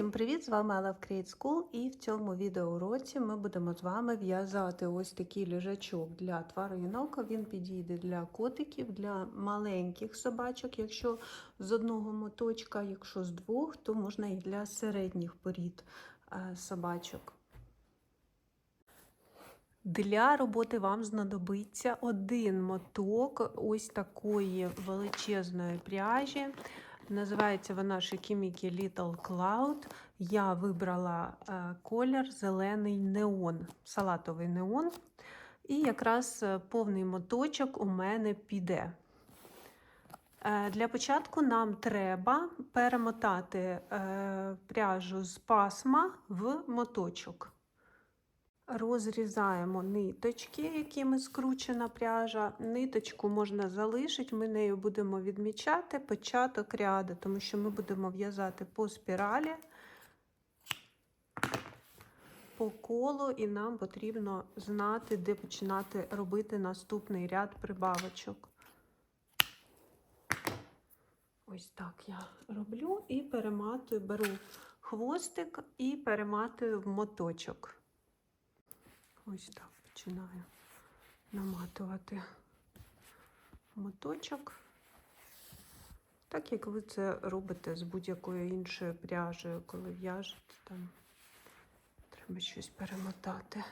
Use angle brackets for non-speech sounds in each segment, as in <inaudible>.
Всім привіт! З вами Ella в Create School і в цьому відеоуроці ми будемо з вами в'язати ось такий лежачок для тваринок. Він підійде для котиків, для маленьких собачок. Якщо з одного моточка, якщо з двох, то можна і для середніх порід е, собачок. Для роботи вам знадобиться один моток ось такої величезної пряжі. Називається вона Шикімікі Little Cloud. Я вибрала е, колір зелений неон, салатовий неон. І якраз е, повний моточок у мене піде. Е, Для початку нам треба перемотати пряжу з пасма в моточок. Розрізаємо ниточки, якими скручена пряжа. Ниточку можна залишити, ми нею будемо відмічати початок ряду, тому що ми будемо в'язати по спіралі, по колу, і нам потрібно знати, де починати робити наступний ряд прибавочок. Ось так я роблю і перематую, беру хвостик і перематую в моточок. Ось так починаю наматувати моточок. Так як ви це робите з будь-якою іншою пряжею, коли в'яжете, там треба щось перемотати.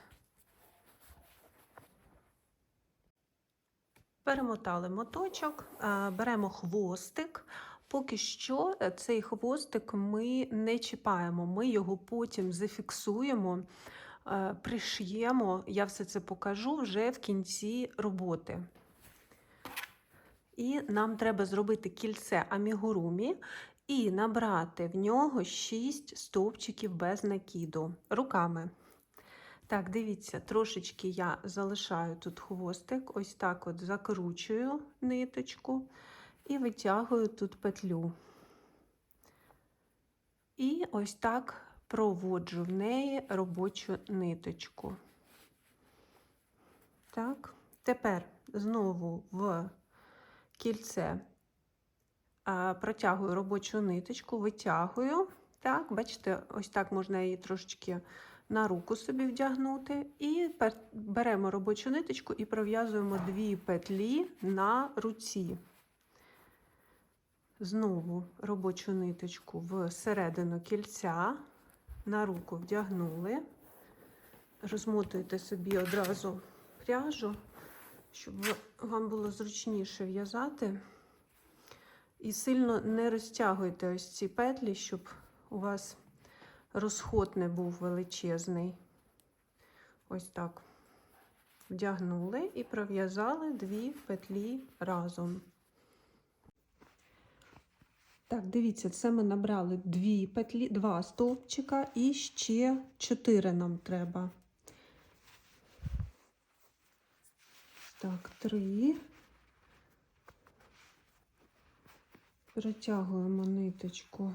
Перемотали моточок, беремо хвостик. Поки що цей хвостик ми не чіпаємо, ми його потім зафіксуємо пришиємо, я все це покажу вже в кінці роботи. І нам треба зробити кільце амігурумі і набрати в нього 6 стовпчиків без накиду руками. Так, дивіться, трошечки я залишаю тут хвостик, ось так от закручую ниточку і витягую тут петлю. І ось так проводжу в неї робочу ниточку. Так, тепер знову в кільце протягую робочу ниточку, витягую. Так, бачите, ось так можна її трошечки на руку собі вдягнути. І беремо робочу ниточку і пров'язуємо дві петлі на руці. Знову робочу ниточку в середину кільця на руку вдягнули, розмотуєте собі одразу пряжу, щоб вам було зручніше в'язати. І сильно не розтягуйте ось ці петлі, щоб у вас розход не був величезний. Ось так. Вдягнули і пров'язали дві петлі разом. Так, дивіться, це ми набрали дві петлі, два стовпчика і ще чотири нам треба. Так, три. Протягуємо ниточку.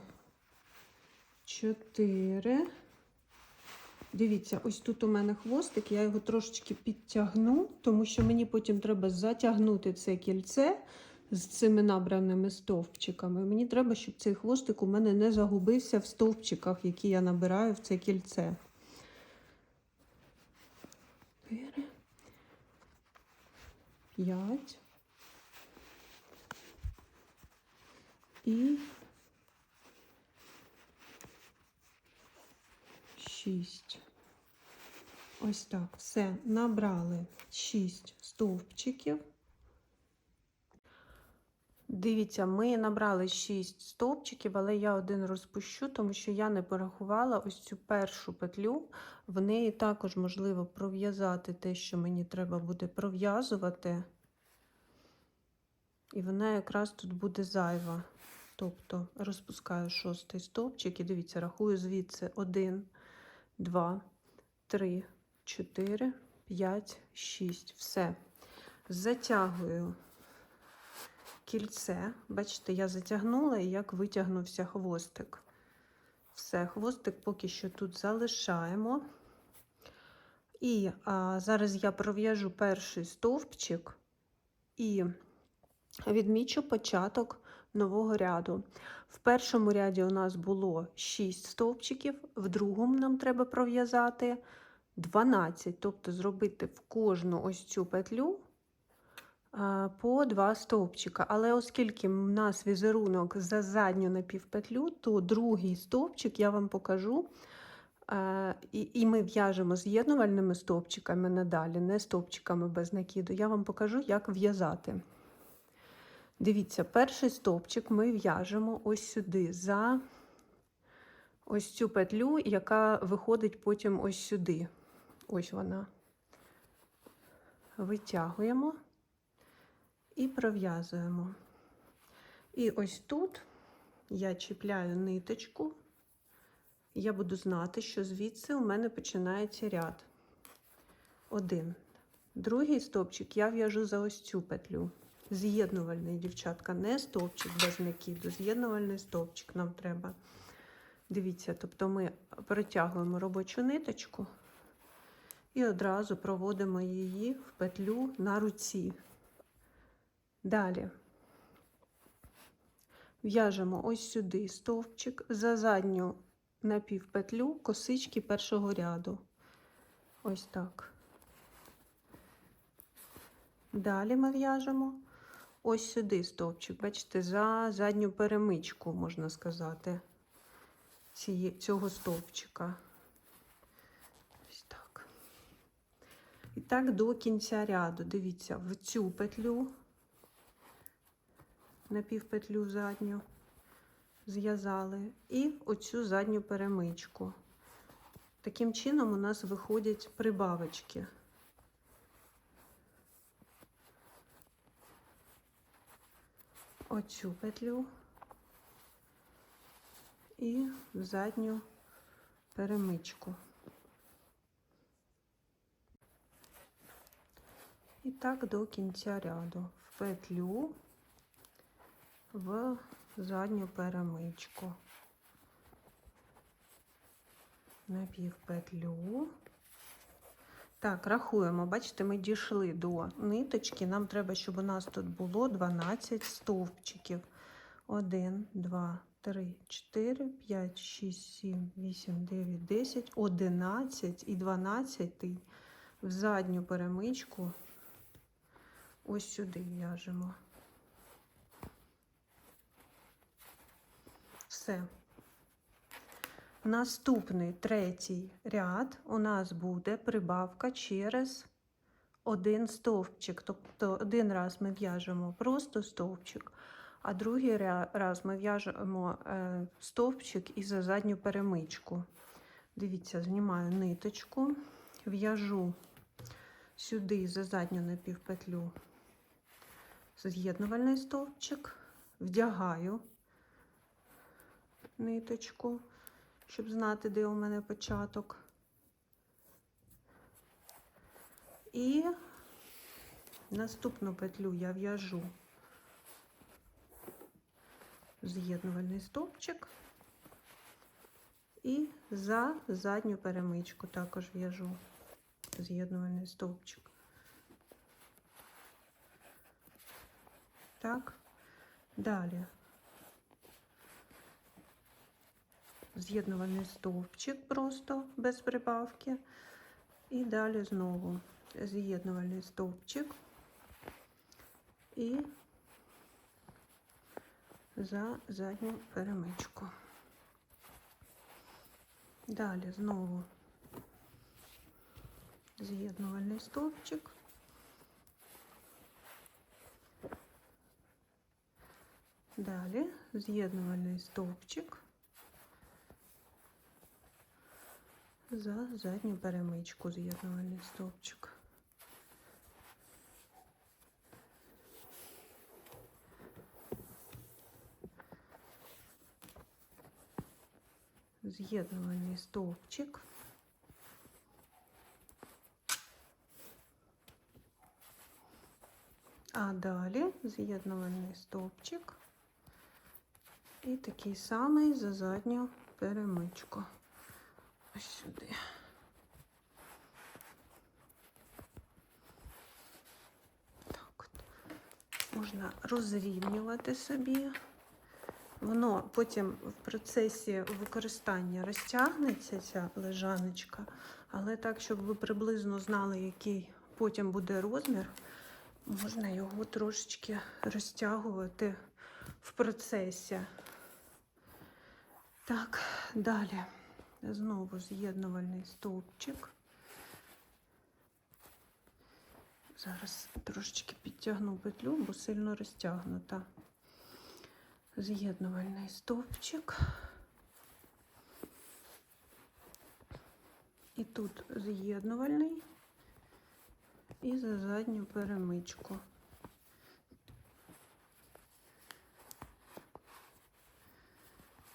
Чотири. Дивіться, ось тут у мене хвостик, я його трошечки підтягну, тому що мені потім треба затягнути це кільце з цими набраними стовпчиками. Мені треба, щоб цей хвостик у мене не загубився в стовпчиках, які я набираю в це кільце. П'ять. І шість. Ось так, все, набрали шість стовпчиків. Дивіться, ми набрали 6 стовпчиків, але я один розпущу, тому що я не порахувала ось цю першу петлю. В неї також можливо пров'язати те, що мені треба буде пров'язувати. І вона якраз тут буде зайва. Тобто розпускаю шостий стовпчик і дивіться, рахую звідси 1, 2, 3, 4, 5, 6. Все. Затягую кільце. Бачите, я затягнула і як витягнувся хвостик. Все, хвостик поки що тут залишаємо. І а, зараз я пров'яжу перший стовпчик і відмічу початок нового ряду. В першому ряді у нас було 6 стовпчиків, в другому нам треба пров'язати 12, тобто зробити в кожну ось цю петлю по 2 стовпчика. Але оскільки в нас візерунок за задню напівпетлю, то другий стовпчик я вам покажу. І, і ми в'яжемо з'єднувальними стовпчиками надалі, не стовпчиками без накиду. Я вам покажу, як в'язати. Дивіться, перший стовпчик ми в'яжемо ось сюди, за ось цю петлю, яка виходить потім ось сюди. Ось вона. Витягуємо і пров'язуємо. І ось тут я чіпляю ниточку я буду знати, що звідси у мене починається ряд. Один. Другий стовпчик я в'яжу за ось цю петлю. З'єднувальний, дівчатка, не стовпчик без накиду, з'єднувальний стовпчик нам треба. Дивіться, тобто ми протягуємо робочу ниточку і одразу проводимо її в петлю на руці. Далі в'яжемо ось сюди стовпчик за задню напівпетлю косички першого ряду. Ось так. Далі ми в'яжемо ось сюди стовпчик, бачите, за задню перемичку, можна сказати, цього стовпчика. Ось так. І так до кінця ряду. Дивіться, в цю петлю, напівпетлю задню зв'язали і оцю задню перемичку. Таким чином у нас виходять прибавочки. Оцю петлю і задню перемичку. І так до кінця ряду в петлю в задню перемичку. Напівпетлю. Так, рахуємо, бачите, ми дійшли до ниточки. Нам треба, щоб у нас тут було 12 стовпчиків. 1, 2, 3, 4, 5, 6, 7, 8, 9, 10, 11 і 12 в задню перемичку. Ось сюди в'яжемо. Все. Наступний третій ряд у нас буде прибавка через один стовпчик. Тобто один раз ми в'яжемо просто стовпчик, а другий раз ми в'яжемо е, стовпчик і за задню перемичку. Дивіться, знімаю ниточку, в'яжу сюди за задню напівпетлю з'єднувальний стовпчик, вдягаю ниточку, щоб знати, де у мене початок. І наступну петлю я в'яжу з'єднувальний стовпчик і за задню перемичку також в'яжу з'єднувальний стовпчик. Так, далі з'єднувальний стовпчик просто без прибавки. І далі знову з'єднувальний стовпчик і за задню перемичку. Далі знову з'єднувальний стовпчик. Далі з'єднувальний стовпчик за задню перемичку з'єднувальний стовпчик. З'єднувальний стовпчик. А далі з'єднувальний стовпчик і такий самий за задню перемичку. Ось сюди. Так от. Можна розрівнювати собі Воно потім в процесі використання розтягнеться ця лежаночка, але так, щоб ви приблизно знали, який потім буде розмір, можна його трошечки розтягувати в процесі. Так, далі. Знову з'єднувальний стовпчик. Зараз трошечки підтягну петлю, бо сильно розтягнута. З'єднувальний стовпчик. І тут з'єднувальний і за задню перемичку.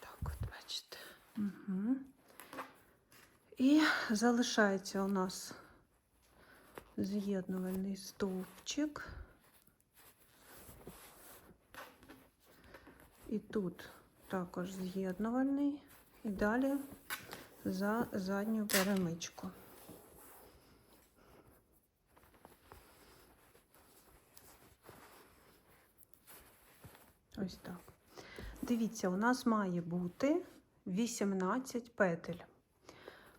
Так, от бачите. Угу. І залишається у нас з'єднувальний стовпчик. І тут також з'єднувальний. І далі за задню перемичку. Ось так. Дивіться, у нас має бути 18 петель.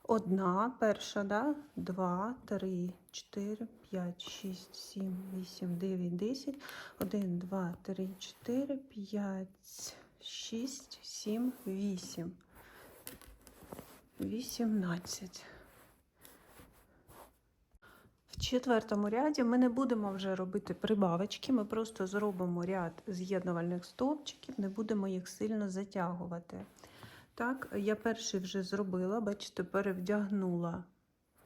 Одна, перша, да? два, три, чотири, п'ять, шість, сім, вісім, дев'ять, десять. Один, два, три, чотири, п'ять, шість, сім, вісім. Вісімнадцять. В четвертому ряді ми не будемо вже робити прибавочки, ми просто зробимо ряд з'єднувальних стовпчиків, не будемо їх сильно затягувати. Так, я перший вже зробила, бачите, перевдягнула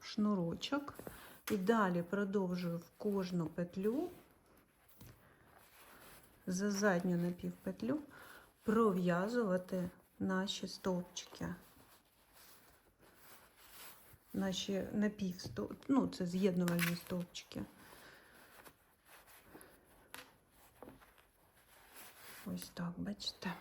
шнурочок і далі продовжую в кожну петлю за задню напівпетлю пров'язувати наші стовпчики. Наші напівстов... ну, це з'єднувальні стовпчики. Ось так, бачите.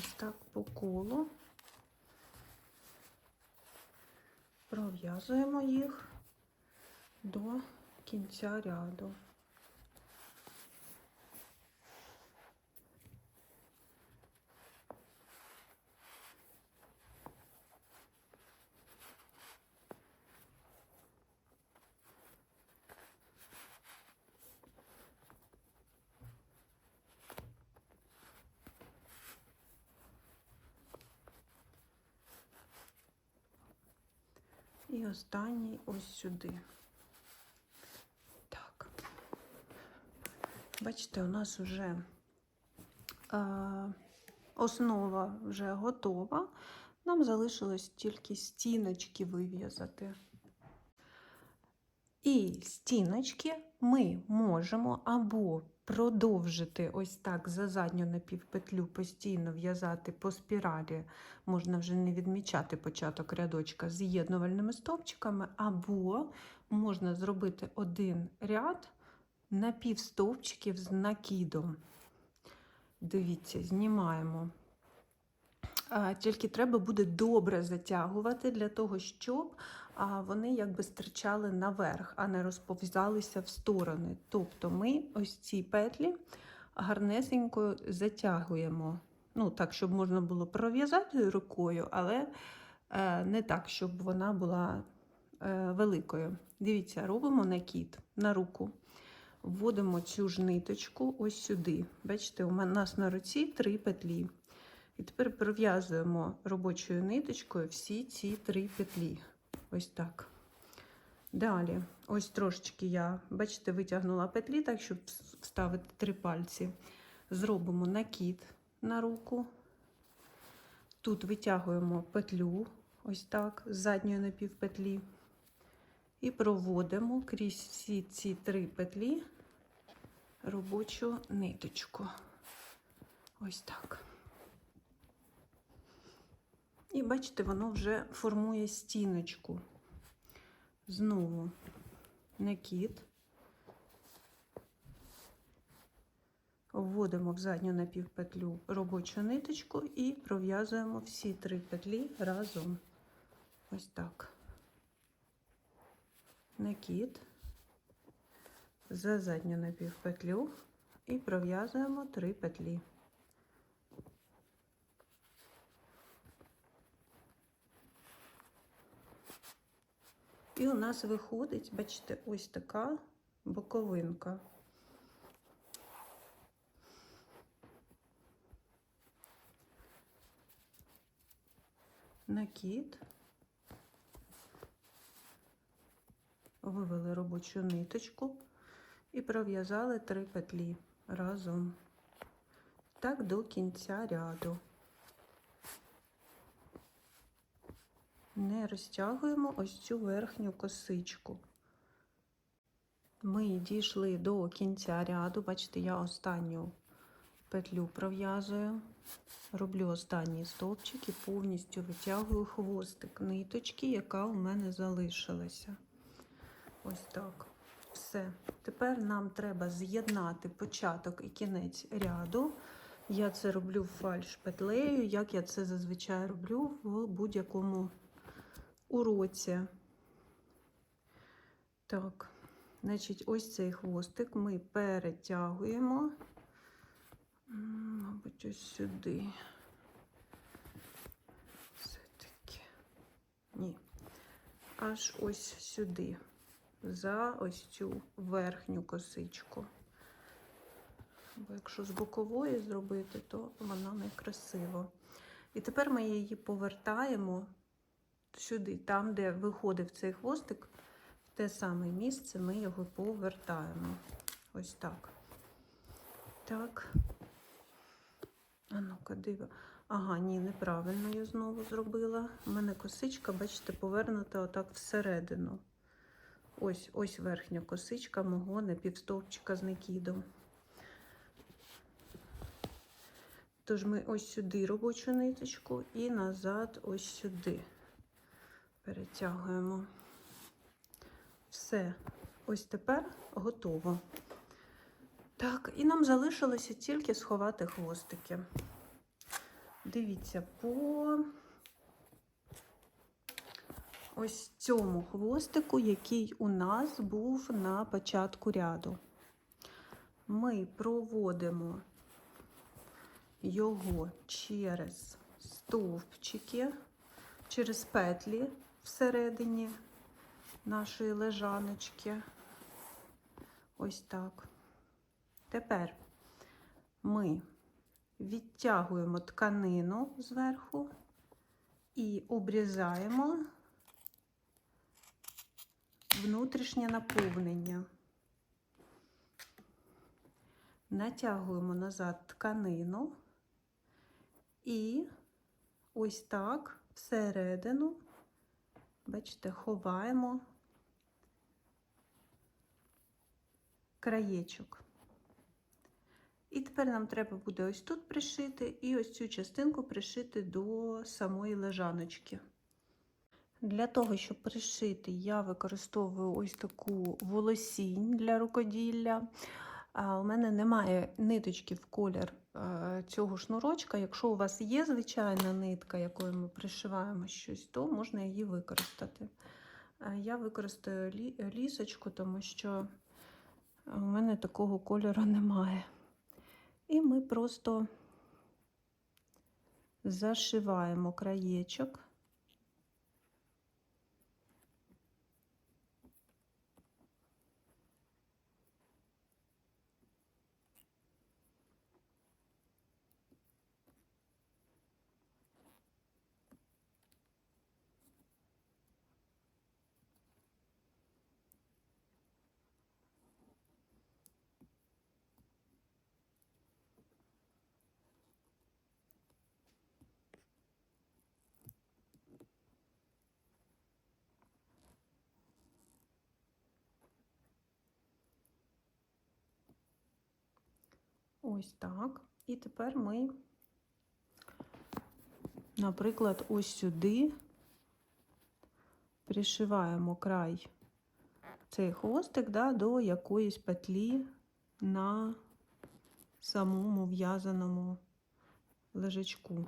Ось так по колу пров'язуємо їх до кінця ряду. Останній ось сюди. Так. Бачите, у нас вже е, основа вже готова. Нам залишилось тільки стіночки вив'язати. І стіночки ми можемо або продовжити ось так за задню напівпетлю постійно в'язати по спіралі, можна вже не відмічати початок рядочка з'єднувальними стовпчиками, або можна зробити один ряд напівстовпчиків з накидом. Дивіться, знімаємо. Тільки треба буде добре затягувати для того, щоб вони якби стирчали наверх, а не розповзалися в сторони. Тобто ми ось ці петлі гарнесенько затягуємо. Ну, так, щоб можна було пров'язати рукою, але е, не так, щоб вона була е, великою. Дивіться, робимо накид на руку. Вводимо цю ж ниточку ось сюди. Бачите, у нас на руці три петлі. І тепер пров'язуємо робочою ниточкою всі ці три петлі. Ось так. Далі, ось трошечки я, бачите, витягнула петлі, так, щоб вставити три пальці. Зробимо накид на руку. Тут витягуємо петлю, ось так, з задньої напівпетлі. І проводимо крізь всі ці три петлі робочу ниточку. Ось так. І бачите, воно вже формує стіночку. Знову накид. Вводимо в задню напівпетлю робочу ниточку і пров'язуємо всі три петлі разом. Ось так. Накид за задню напівпетлю і пров'язуємо три петлі. І у нас виходить, бачите, ось така боковинка. Накид. Вивели робочу ниточку і пров'язали три петлі разом. Так до кінця ряду. Не розтягуємо ось цю верхню косичку. Ми дійшли до кінця ряду. Бачите, я останню петлю пров'язую, роблю останній стовпчик і повністю витягую хвостик ниточки, яка у мене залишилася. Ось так. Все. Тепер нам треба з'єднати початок і кінець ряду. Я це роблю фальш петлею, як я це зазвичай роблю в будь-якому уроці. Так, значить, ось цей хвостик ми перетягуємо, мабуть, ось сюди. Все-таки. Ні. Аж ось сюди, за ось цю верхню косичку. Бо якщо з бокової зробити, то вона не красиво. І тепер ми її повертаємо сюди, там, де виходив цей хвостик, в те саме місце ми його повертаємо. Ось так. Так. А ну-ка, диво. Ага, ні, неправильно я знову зробила. У мене косичка, бачите, повернута отак всередину. Ось ось верхня косичка мого напівстовпчика з накидом. Тож ми ось сюди робочу ниточку і назад ось сюди перетягуємо. Все, ось тепер готово. Так, і нам залишилося тільки сховати хвостики. Дивіться, по ось цьому хвостику, який у нас був на початку ряду. Ми проводимо його через стовпчики, через петлі всередині нашої лежаночки. Ось так. Тепер ми відтягуємо тканину зверху і обрізаємо внутрішнє наповнення. Натягуємо назад тканину і ось так всередину, бачите, ховаємо краєчок. І тепер нам треба буде ось тут пришити і ось цю частинку пришити до самої лежаночки. Для того, щоб пришити, я використовую ось таку волосінь для рукоділля. У мене немає ниточки в колір цього шнурочка. Якщо у вас є звичайна нитка, якою ми пришиваємо щось, то можна її використати. Я використаю лісочку, тому що у мене такого кольору немає. І ми просто зашиваємо краєчок. Ось так. І тепер ми, наприклад, ось сюди пришиваємо край цей хвостик да, до якоїсь петлі на самому в'язаному лежачку.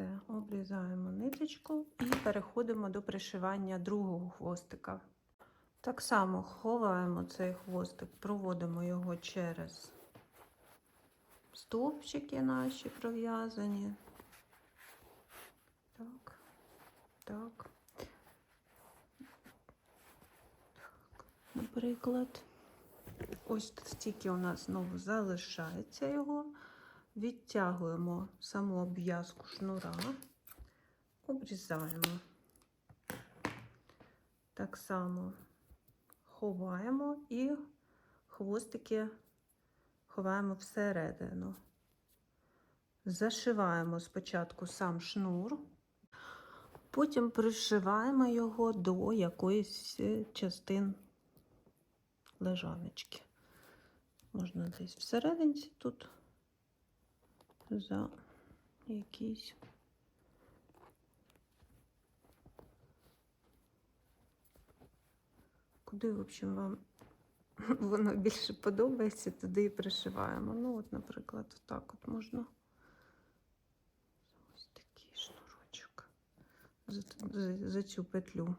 Все, обрізаємо ниточку і переходимо до пришивання другого хвостика. Так само ховаємо цей хвостик, проводимо його через стовпчики наші пров'язані. Так, так. Наприклад, ось стільки у нас знову залишається його. Відтягуємо саму обв'язку шнура, обрізаємо. Так само ховаємо і хвостики ховаємо всередину. Зашиваємо спочатку сам шнур, потім пришиваємо його до якоїсь частин лежаночки. Можна десь всерединці тут за якийсь. Куди, в общем, вам <laughs> воно більше подобається, туди і пришиваємо. Ну, от, наприклад, так от можна. Ось такий шнурочок за, за, за цю петлю.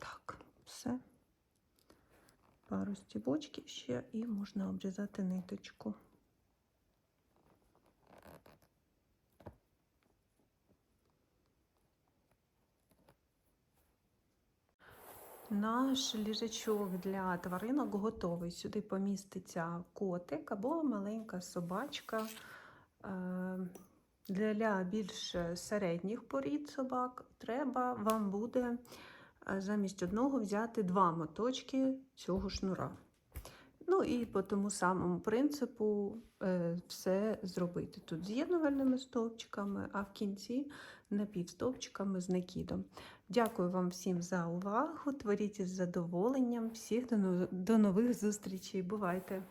Так, все. Стібочків ще і можна обрізати ниточку. Наш ліжачок для тваринок готовий. Сюди поміститься котик або маленька собачка. Е, Для більш середніх порід собак треба вам буде замість одного взяти два моточки цього шнура. Ну і по тому самому принципу е, все зробити. Тут з'єднувальними стовпчиками, а в кінці напівстовпчиками з накидом. Дякую вам всім за увагу. Творіть із задоволенням. Всіх до нових зустрічей. Бувайте!